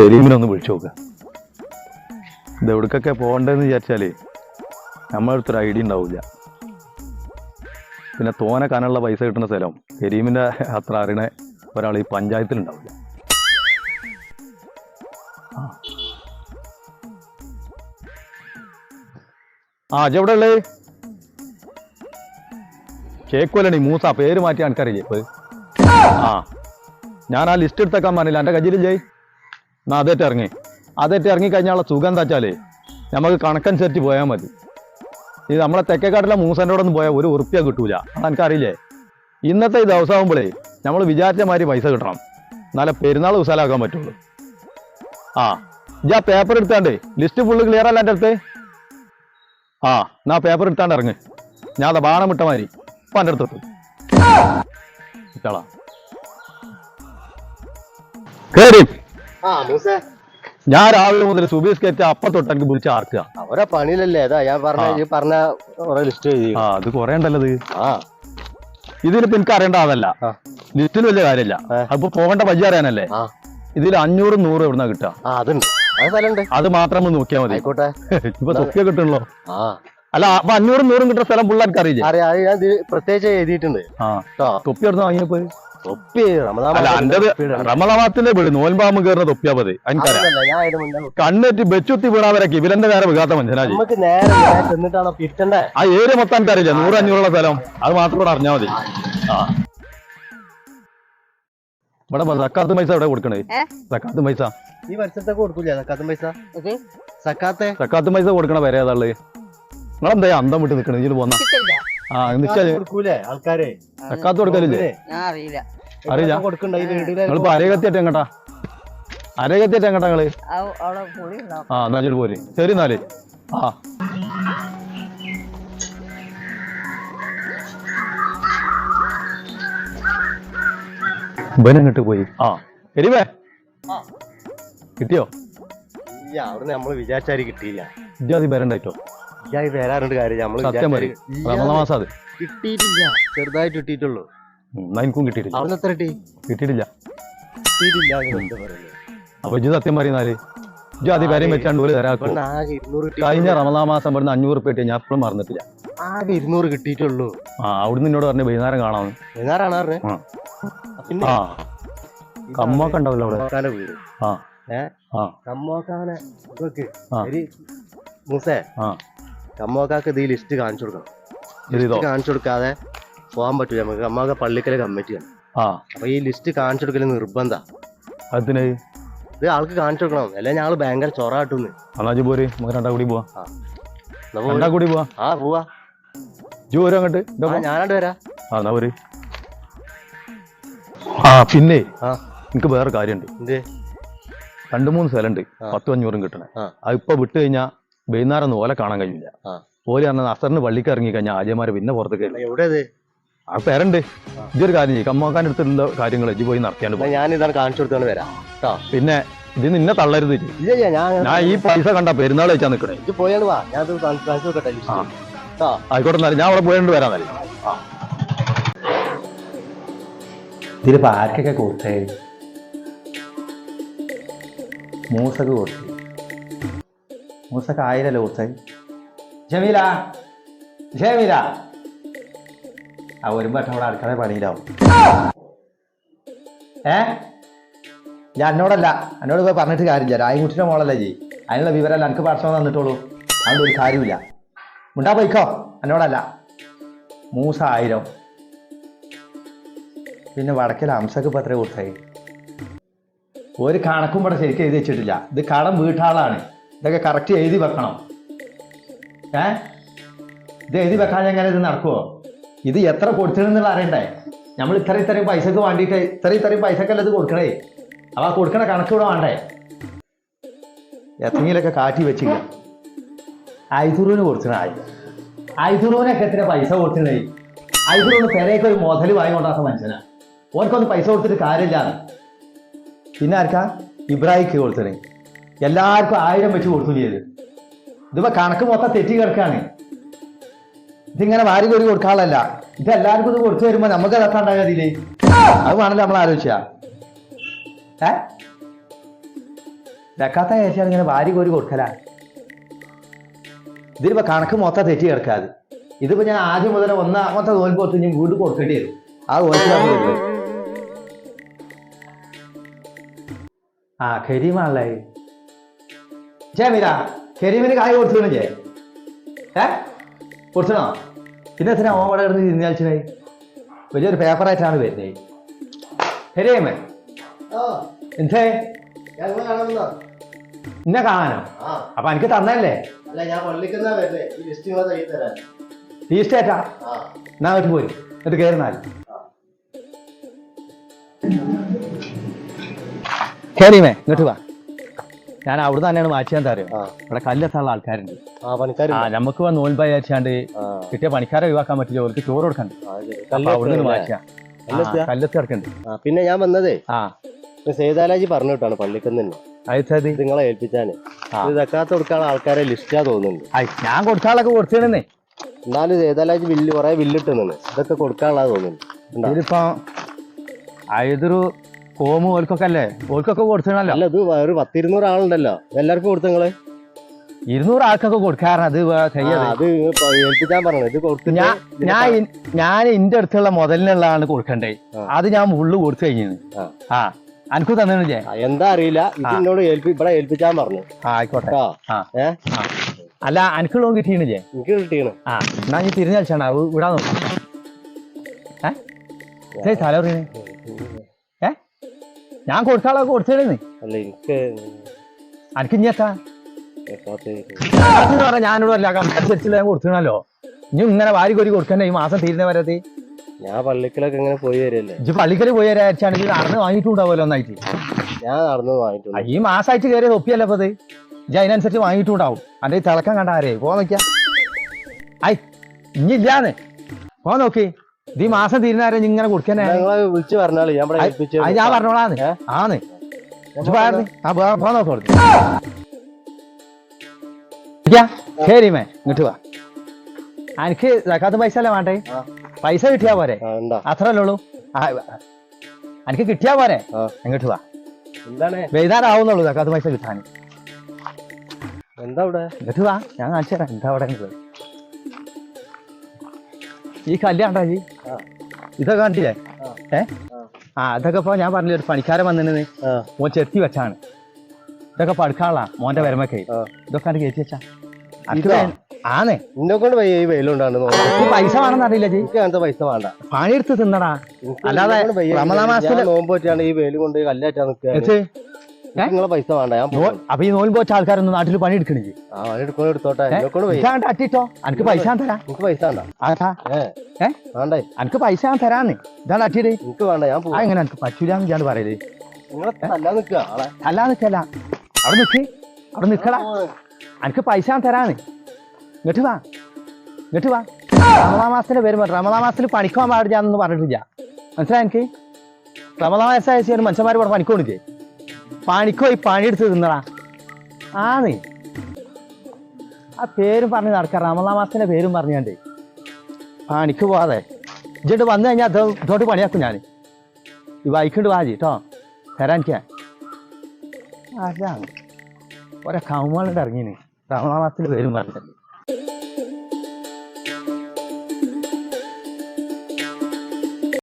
കരീമിനൊന്ന് വിളിച്ചു നോക്കുക ഇത് എവിടേക്കൊക്കെ പോകണ്ടെന്ന് വിചാരിച്ചാലേ നമ്മളടുത്തൊരു ഐഡിയ ഉണ്ടാവില്ല. പിന്നെ തോനെ കാനുള്ള പൈസ കിട്ടുന്ന സ്ഥലം. കരീമിന്റെ അത്ര അറിയണ ഒരാൾ ഈ പഞ്ചായത്തിലുണ്ടാവില്ല ആ. അജെവിടെ ഉള്ളേ? കേക്കുവല്ലണി മൂസ പേര് മാറ്റി ആൾക്കാരില്ലേ ഇപ്പൊ? ആ. ഞാൻ ആ ലിസ്റ്റ് എടുത്തേക്കാൻ പറഞ്ഞില്ല. എന്റെ കജിലില്ലേ അതേറ്റ് ഇറങ്ങി. അതേറ്റ് ഇറങ്ങി കഴിഞ്ഞാലുള്ള സുഖം എന്താ വെച്ചാലേ നമുക്ക് കണക്കനുസരിച്ച് പോയാൽ മതി. ഇത് നമ്മളെ തെക്കേക്കാട്ടിലെ മൂസന്റെ കൂടെ ഒന്നും പോയാൽ ഒരു ഉറുപ്പ്യ കിട്ടൂല. അതെനിക്കറിയില്ലേ ഇന്നത്തെ ഈ ദിവസമാകുമ്പോഴേ നമ്മൾ വിചാരിച്ച മാതിരി പൈസ കിട്ടണം. എന്നാലേ പെരുന്നാൾ ഉസാലാക്കാൻ പറ്റുള്ളൂ. ആ ഇജ്ജാ പേപ്പർ എടുത്താണ്ടേ ലിസ്റ്റ് ഫുള്ള് ക്ലിയർ അല്ല എന്റെ അടുത്ത്? ആ എന്നാ പേപ്പർ എടുത്താണ്ട് ഇറങ്ങ്. ഞാൻ അതാ ബാണം വിട്ട മാതിരി. ഇപ്പം എന്റെ അടുത്ത് ഇട്ടാളാ കേറി. ആ ഞാൻ രാവിലെ മുതൽ സുബീസ് കയറ്റി അപ്പത്തൊട്ട് എനിക്ക് വിളിച്ച് ആർക്കുക അവരെ പണിയിലല്ലേ അതാ ഞാൻ പറഞ്ഞ പറഞ്ഞ ലിസ്റ്റ് എഴുതി. ആ അത് കൊറേ ഉണ്ടല്ലത് ആ. ഇതിലിപ്പോ എനിക്ക് അറിയേണ്ട അതല്ല ലിസ്റ്റിൽ ലിസ്റ്റിന് വലിയ കാര്യമില്ല. അപ്പൊ പോകേണ്ട വഴി അറിയാനല്ലേ? ഇതിൽ അഞ്ഞൂറും നൂറും എവിടുന്ന കിട്ടുക? അതുണ്ട്. അത് മാത്രം ഒന്ന് നോക്കിയാൽ മതി. ആയിക്കോട്ടെ. ഇപ്പൊ തൊപ്പിയ കിട്ടണല്ലോ അല്ല അപ്പൊ അഞ്ഞൂറും നൂറും കിട്ടുന്ന സ്ഥലം പിള്ളേർക്ക് അറിയില്ല അറിയാം. ഞാൻ പ്രത്യേകിച്ച് എഴുതിയിട്ടുണ്ട്. തൊപ്പി എടുത്ത് വാങ്ങിയപ്പോ? തൊപ്പി വീട് നോൻപാമ്പ് കയറുന്ന തൊപ്പിയാ മുന്നേ കണ്ണെറ്റി ബെച്ചുത്തി വീണാവരൊക്കെ ഇവരെന്റെ നേരെ വികാത്ത മനുഷ്യനാജി ആ ഏരിയ മൊത്തം തരില്ല നൂറ് അഞ്ഞൂറുള്ള സ്ഥലം. അത് മാത്രം കൂടെ അറിഞ്ഞാൽ മതി. ഇവിടെ സക്കാത്ത് പൈസ എവിടെ കൊടുക്കണേ? സക്കാത്ത് പൈസ. ഈ വർഷത്തെ കൊടുക്കൂല സക്കാത്ത് പൈസ? സക്കാത്ത് സക്കാത്തെ? സക്കാത്ത് പൈസ കൊടുക്കണ വരെ ഏതാൾ നിങ്ങളെന്താ അന്തം വിട്ട് നിൽക്കണേ ഇതിൽ പോന്നാ. ആ നിൽക്കാൽ കൊടുക്കൂലേ ആൾക്കാരെ? സക്കാത്ത് കൊടുക്കലില്ലേ? ഞാൻ അറിയില്ല. അറിയില്ല? കൊടുക്കണ്ട ഈ വീട്ടിലെ നിങ്ങളിപ്പോ എങ്ങട്ടാ? എങ്ങട്ടാ നിങ്ങൾ? അവ- അവിടെ പുളി ഉണ്ടാവും. ആ എന്നാ ചൊല്ലി പോര്. ശരി എന്നാൽ. ആ. ഇവനങ്ങോട്ട് പോയി? ആ. എരിവേ കിട്ടിയോ? ഈ അവിടുന്ന് നമ്മൾ വിചാരിച്ചാരി കിട്ടിയില്ല. ഇജ്ജാതി വരണ്ടായിട്ടോ ഞാൻ വരാറുണ്ട് കാര്യം നമ്മൾ സത്യം പറയും. മാസം അത് കിട്ടിയിട്ടില്ല. ചെറുതായിട്ട് കിട്ടിയിട്ടുള്ളൂ എനിക്കും കിട്ടിയിട്ടില്ല. അവിടുന്ന് എത്ര കിട്ടി? കിട്ടിയിട്ടില്ല. കിട്ടിയിട്ടില്ല എന്ന് എന്താ പറയുന്നത്. അപ്പൊ ഇജ്ജ് സത്യം പറയുന്നാൽ ഇജ്ജ് ആദ്യം കാര്യം വെച്ചാണ്ട് ഒരു തരാക്കോ. ഇവിടുന്ന് ആകെ ഇരുന്നൂറ് കിട്ടി കഴിഞ്ഞ റമദാ മാസം ഇവിടുന്ന് അഞ്ഞൂറ് റുപ്യ കിട്ടിയ ഞാൻ എപ്പോഴും മറന്നിട്ടില്ല. ആകെ ഇരുന്നൂറ് കിട്ടിയിട്ടുള്ളൂ. ആ അവിടുന്ന് എന്നോട് പറഞ്ഞു വൈകുന്നേരം കാണാമെന്ന് എന്നാറാണ് പറഞ്ഞത് ആ. പിന്നെ ആ. കമ്മൊക്കെ ഉണ്ടാവില്ല അവിടെ? കമ്മോക്കാന്റെ വീട്. ആ. ഏ? ആ. കമ്മോക്കാനെ ഇതൊക്കെ. ആ. ഒരു മൂസേ. ആ. കമ്മോക്കാക്ക് ഇത് ഈ ലിസ്റ്റ് കാണിച്ചു കൊടുക്കണം. ലിസ്റ്റ് കാണിച്ചു കൊടുക്കാതെ പോകാൻ പറ്റൂല. നമുക്ക് കമ്മോക്ക പള്ളിക്കലെ കമ്മിറ്റിയാണ് ആ. അപ്പൊ ഈ ലിസ്റ്റ് കാണിച്ചു കൊടുക്കൽ നിർബന്ധ. അതിന്? ഇത് ആൾക്ക് കാണിച്ചു കൊടുക്കണം. അല്ലെ ഞങ്ങൾ ഭയങ്കര ചൊറ കാട്ടുന്ന്. അന്നാജ് പോര് നമുക്ക് രണ്ടാ കൂടി പോവാ. രണ്ടാ കൂടി പോവാ. ആ പോവാ. ജു അങ്ങോട്ട്. ഞാനാണ്ട് വരാ. ആ എന്നാ പോര്. ആ പിന്നെ എനിക്ക് വേറെ കാര്യമുണ്ട്. രണ്ട് മൂന്ന് സ്ഥലമുണ്ട്. പത്തും അഞ്ഞൂറും കിട്ടണേ. അത് ഇപ്പൊ വിട്ട് കഴിഞ്ഞാൽ വൈകുന്നേരം ഓല കാണാൻ കഴിയില്ല. ഓല പറഞ്ഞ അസറിന് പള്ളിക്ക് ഇറങ്ങി കഴിഞ്ഞാൽ ആദ്യമാരെ പിന്നെ പുറത്തേക്ക്. എവിടെ ആ പേരുണ്ട്. ഇതൊരു കാര്യം ചെയ്യും. കമ്മാക്കാൻ അടുത്തുള്ള കാര്യങ്ങൾ ഇജ്ജ് പോയി നടത്തിയാണ്ട് ഞാനിതാണ് പോ. ഞാൻ ഇതാണ് കാണിച്ചു കൊടുത്തോണ്ട് വരാം. പിന്നെ ഇത് നിന്നെ തള്ളരുത് ഞാൻ ഈ പൈസ കണ്ട പെരുന്നാൾ വെച്ചാ നിൽക്കണേ ആയിക്കോട്ടെ ഞാൻ അവിടെ പോയിട്ട് വരാന്നല്ലേ ഇതിലിപ്പോ ആർക്കൊക്കെ കൊടുത്തേ? മൂസക്ക് കൊടുത്തു. മൂസക്ക് ആയിരല്ലേ കൊടുത്തേ ജമീല ജമീല. ആ വട്ടം അവിടെ അടുക്കള പണിയിലാവും. ഏ? ഞാൻ എന്നോടല്ല എന്നോട് ഇപ്പൊ പറഞ്ഞിട്ട് കാര്യമില്ല. രായകുട്ടിയുടെ മോളല്ലേ ജി. അതിനുള്ള വിവരമല്ല എനിക്ക് ഭക്ഷണം തന്നിട്ടുള്ളൂ. അതുകൊണ്ട് ഒരു കാര്യമില്ല ഉണ്ടാ പോയിക്കോ. എന്നോടല്ല മൂസ ആയിരം. പിന്നെ വടക്കൽ അംസക്ക് ഇപ്പൊ എത്ര കൊടുത്തായി ഒരു കണക്കും ഇവിടെ ശരിക്കും എഴുതി വെച്ചിട്ടില്ല. ഇത് കടം വീട്ടാളാണ്. ഇതൊക്കെ കറക്റ്റ് എഴുതി വെക്കണം. ഏ? ഇത് എഴുതി വെക്കാൻ എങ്ങനെ ഇത് നടക്കുമോ ഇത് എത്ര കൊടുത്തിരുന്നുള്ള അറിയണ്ടേ? നമ്മൾ ഇത്ര ഇത്രയും പൈസക്ക് വേണ്ടിയിട്ട് ഇത്ര ഇത്രയും പൈസക്കല്ല ഇത് കൊടുക്കണേ? അപ്പൊ ആ കൊടുക്കണ കണക്ക് ഇവിടെ വേണ്ടേ? എത്രയെങ്കിലൊക്കെ കാറ്റി വെച്ചില്ല. ഐതുറൂന് കൊടുക്കണ ആയി. എത്ര പൈസ കൊടുക്കണേ ഐതുറൂന് പെരയൊക്കെ ഒരു മുതൽ വാങ്ങിക്കൊണ്ടാത്ത മനുഷ്യനാണ് ഓർക്കൊന്നും പൈസ കൊടുത്തിട്ട് കാര്യമില്ല പിന്നെ ആർക്കാ? ഇബ്രാഹിക്ക് കൊടുത്തണേ എല്ലാവർക്കും ആയിരം വെച്ച് കൊടുത്തു ചെയ്ത്. ഇതിപ്പോ കണക്ക് മൊത്തം തെറ്റി കിടക്കാണ്. ഇതിങ്ങനെ വാരി കോരി കൊടുക്കാനുള്ളല്ല ഇത് എല്ലാവർക്കും ഇത് കൊടുത്തു വരുമ്പോ നമുക്ക് എത്താണ്ടാകാ അതിൽ? അത് വേണല്ലോ നമ്മൾ ആലോചിച്ച. ഏ? വെക്കാത്ത ചേച്ചിയാണ് ഇങ്ങനെ വാരി കോരി കൊടുക്കല. ഇതിലിപ്പോ കണക്ക് മൊത്തം തെറ്റി കിടക്കാതെ ഇതിപ്പോ ഞാൻ ആദ്യം മുതൽ ഒന്നാമത്തെ തോൽപ്പ് കൊടുത്ത് ഞാൻ വീട് കൊടുക്കേണ്ടി വരും. ആ തോൽപ്പ് ആ കരീമാണല്ലേ ജയമീര കരീമിന് കൊടുത്തു ജയ. ഏ? കൊടുത്തണോ പിന്നെ എത്ര ഓൻ ഇവിടെ കിടന്ന് തിരിഞ്ഞാഴ്ചനായി വലിയൊരു പേപ്പറായിട്ടാണ് വരുന്നത്. കരീമേ എന്തേ? എന്നെ കാണാനോ അപ്പൊ എനിക്ക് തന്നല്ലേ അല്ല ഞാൻ പള്ളിക്കെന്നാ വരുന്നേ. ഈ ലിസ്റ്റ് ഇങ്ങനെ തയ്യി തരാൻ. ഈസ്റ്റേറ്റാ ആ. എന്നാ വീട്ടിൽ പോരും. എന്നിട്ട് കയറുന്നാൽ കയറിയുമേ ഇങ്ങോട്ട് വാ. ഞാൻ അവിടെ തന്നെയാണ് മാറ്റിയാൻ തരാം ഇവിടെ കല്ലെത്താനുള്ള ആൾക്കാരുണ്ട്. ആ നമുക്ക് വന്ന് നോൽബായി വിചാരിച്ചാണ്ട് കിട്ടിയ പണിക്കാരെ ഒഴിവാക്കാൻ പറ്റില്ല അവർക്ക് ചോറ് കൊടുക്കണ്ട്. അവിടെ നിന്ന് മാറ്റിയാ കല്ലെത്തി കിടക്കുന്നുണ്ട് പിന്നെ ഞാൻ വന്നതേ ആ. സേതാലാജി പറഞ്ഞു കേട്ടാണ് പള്ളിക്കന്ന് തന്നെ അയച്ചത് ഇത്? നിങ്ങളെ ഏൽപ്പിച്ചാന്. ഇതൊക്കാത്ത ഇത് കൊടുക്കാനുള്ള ആൾക്കാരെ ലിസ്റ്റാ തോന്നുന്നുണ്ട് ആയി ഞാൻ കൊടുക്കാളൊക്കെ കൊടുത്തിരുന്നേ എന്നാലും സേതാലാജി ബില്ല് കുറെ ബില്ലിട്ടുന്നു ഇതൊക്കെ കൊടുക്കാനുള്ളതാ തോന്നുന്നു. ഇതിപ്പോ ഇതിലിപ്പോ അയതൊരു കോമു ഓൽക്കൊക്കെ അല്ലേ? ഓൽക്കൊക്കെ കൊടുത്തണല്ലോ അല്ല ഇത് വേറെ പത്തിരുന്നൂറ് ആളുണ്ടല്ലോ എല്ലാവർക്കും കൊടുത്തു നിങ്ങൾ? ഇരുന്നൂറ് ആൾക്കൊക്കെ കൊടുക്കാറുണ്ട് അത് വേ- ആ, ചെയ്യാതെ അത് ഇപ്പൊ പറഞ്ഞത്. പറഞ്ഞു ഇത് ഞാൻ ഞാൻ ഇൻ- ഞാൻ ഇന്റെ അടുത്തുള്ള മുതലിനുള്ളതാണ് കൊടുക്കണ്ടേ. ആ. അത് ഞാൻ ഉള്ളു കൊടുത്തു കഴിഞ്ഞു ആ. ആ അനക്ക് തന്നില്ലേ എന്താ അറിയില്ല. ഇത് ആ. എന്നോട് ഏൽപ്പി ഇവിടെ ഏൽപ്പിക്കാൻ പറഞ്ഞു. ആ ആയിക്കോട്ടെ. കേട്ടോ ആ. ഏ? ആ. അല്ല അനക്കുള്ളതും കിട്ടിയില്ലേ എനിക്ക് കിട്ടിയാണ്. ആ എന്നാ നീ തിരിഞ്ഞാൽ വിടാൻ നോക്കാം. ഏ? സ്ഥലം തല പറയണേ ഞാൻ കൊടുക്കാളെ കൊടുത്തിരുന്നു. അല്ല എനിക്ക് അനക്ക് പറഞ്ഞാൽ ഞാനിവിടെ അല്ല കമ്പനുസരിച്ചുള്ള ഞാൻ കൊടുത്തിരുന്നല്ലോ. ഇനി ഇങ്ങനെ വാരി കോരി കൊടുക്കണ്ട? ഈ മാസം തീരുന്ന വരത്തി. ഞാൻ പള്ളിക്കലൊക്കെ ഇങ്ങനെ പോയി വരല്ലേ? ഇജ്ജ് പള്ളിക്കൽ പോയി വരാച്ചാണെങ്കിൽ നടന്ന് വാങ്ങിയിട്ടുണ്ടാവുമല്ലോ ഒന്നായിട്ട്. ഞാൻ നടന്ന് വാങ്ങിട്ടു വാങ്ങിട്ടുണ്ട് ഈ മാസമായിട്ട് കയറിയ ഒപ്പിയല്ല അപ്പത് ഇജ്ജ് അതിനനുസരിച്ച് വാങ്ങിയിട്ടുണ്ടാവും. അന്റെ ഈ തിളക്കം കണ്ട ആരേ? പോ നോക്കിയാ. ഐ ഇഞ്ഞില്ലാന്ന് പോ നോക്കി. ഈ മാസം തീരുന്നാരെ ഇങ്ങനെ കൊടുക്കാനേ വിളിച്ചു പറഞ്ഞാളി. ഞാൻ ഞാൻ പറഞ്ഞോളാന്ന്. ആന്ന്. ശരിമേ ഇങ്ങോട്ട് വാ. എനിക്ക് സക്കാത്ത പൈസ അല്ലേ വേണ്ടേ? പൈസ കിട്ടിയാ പോരെ? അത്രല്ലേ ഉള്ളൂ? എനിക്ക് കിട്ടിയാ പോരെ. ഇങ്ങോട്ട് വാ. വൈകുന്നേരമാവുന്നുള്ളൂ സക്കാത്ത പൈസ കിട്ടാൻ എന്താ ഇവിടെ എന്നിട്ട് വാ. ഞാൻ കാണിച്ചു തരാം. എന്താ അവിടെ. ഈ കല്യാണ്ടാ ജി ഇതൊക്കെ കണ്ടില്ലേ? ആ. ഏ? ആ. അതൊക്കെ ഇപ്പൊ ഞാൻ പറഞ്ഞില്ല ഒരു പണിക്കാരൻ വന്നിരുന്നത് മോൻ ചെത്തി വെച്ചാണ്. ഇതൊക്കെ പടുക്കാനുള്ള മോന്റെ വരമൊക്കെ. ഇതൊക്കെ ആണ് കയറ്റി വെച്ചാ. ആണേ ആന്നേ. ഇന്നെ കൊണ്ട് വയ്യ ഈ വെയിലുണ്ടാണ് ഈ പൈസ വേണമെന്ന് അറിയില്ല പൈസ വേണ്ട. പണിയെടുത്ത് തിന്നടാ. അല്ലാതെ നോമ്പ് പറ്റിയാണ് ഈ വെയിൽ കൊണ്ട് കല്ലേറ്റാ നിൽക്കുക നിങ്ങളെ പൈസ വേണ്ട ഞാൻ പോകും. അപ്പൊ ഈ നോൽമ്പ് വെച്ച ആൾക്കാരൊന്നും നാട്ടിൽ പണി എടുക്കണില്ലേ ആ എടുക്കണോ എടുത്തോട്ടെ? ഇതാണ്ട് എനിക്ക് പൈസ ഞാൻ തരാം. എനിക്ക് പൈസ വേണ്ട. ആട്ടാ ഏ ഏ? വേണ്ടേ? എനിക്ക് പൈസ ഞാൻ തരാന്ന്. ഇതാണ് അറ്റിയത് എനിക്ക് വേണ്ട ഞാൻ ആ പോകും എങ്ങനെ എനിക്ക് പറ്റൂലെന്ന് ഞാൻ പറയൽ? നിങ്ങളെ തല്ലാൻ നിൽക്കുക ആളെ. അല്ലാ നിക്കല്ല അവിടെ നിക്ക്. അവിടെ നിക്കടാ. എനിക്ക് പൈസ ഞാൻ തരാന്ന്. ഇങ്ങോട്ട് വാ. ഇങ്ങോട്ട് വാ. റമദാ മാസത്തിന്റെ പേര് പറഞ്ഞു റമദാ മാസത്തിൽ പണിക്കാൻ പാടില്ലാന്ന് പറഞ്ഞിട്ടില്ല. മനസ്സിലായി എനിക്ക് റമദാ മാസം മനുഷ്യന്മാർ ഇവിടെ പണിക്കോണില്ലേ പണിക്കോ ഈ പണിയെടുത്ത് തിന്നടാ. ആന്ന്. ആ പേരും പറഞ്ഞ് നടക്കാം. റമദാ മാസത്തിന്റെ പേരും പറഞ്ഞാണ്ട് പണിക്ക് പോവാതെ. ഇജ്ജിട്ട് വന്നു കഴിഞ്ഞാൽ ഇതോട്ട് പണിയാക്കും ഞാൻ ഈ ബൈക്കുണ്ട് വാജി കേട്ടോ തരാനിക്കാ അതാണ്. ഒരേ കൗമാളുണ്ട് ഇറങ്ങിന്. റമദാ പേരും പറഞ്ഞിട്ടുണ്ട്